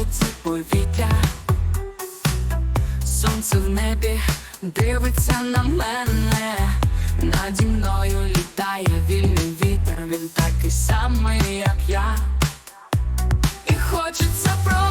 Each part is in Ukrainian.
розривається повітря, сонце в небі дивиться на мене, наді мною літає вільний вітер, він такий самий, як я. І хочеться просто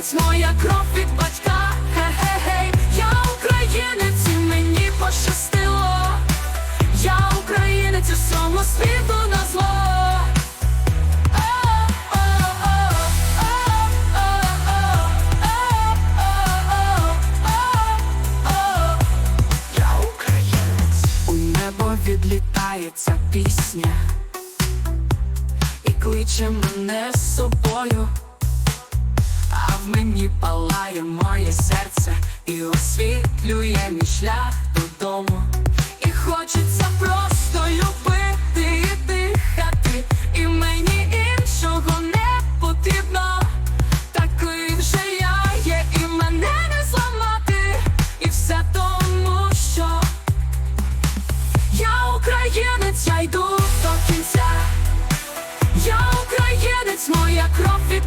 українець, моя кров від батька. Хе-хе-хей, я українець, і мені пощастило. Я українець усьому світу на зло. Я українець. У небо відлітає ця пісня і кличе мене в мені палає моє серце і освітлює мій шлях додому. І хочеться просто любити і дихати, і мені іншого не потрібно. Такий вже я є, і мене не зламати, і все тому, що я українець, я йду до кінця. Я українець, моя кров від.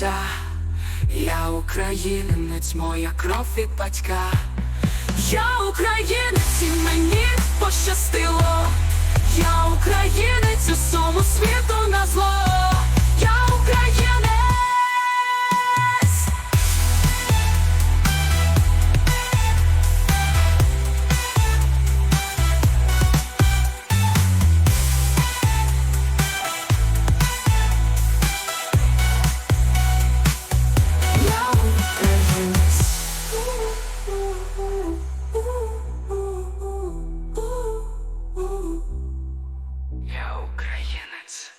Кінця. Я українець, моя кров від батька. Я українець, і мені пощастило. Я українець у всьому світу українець.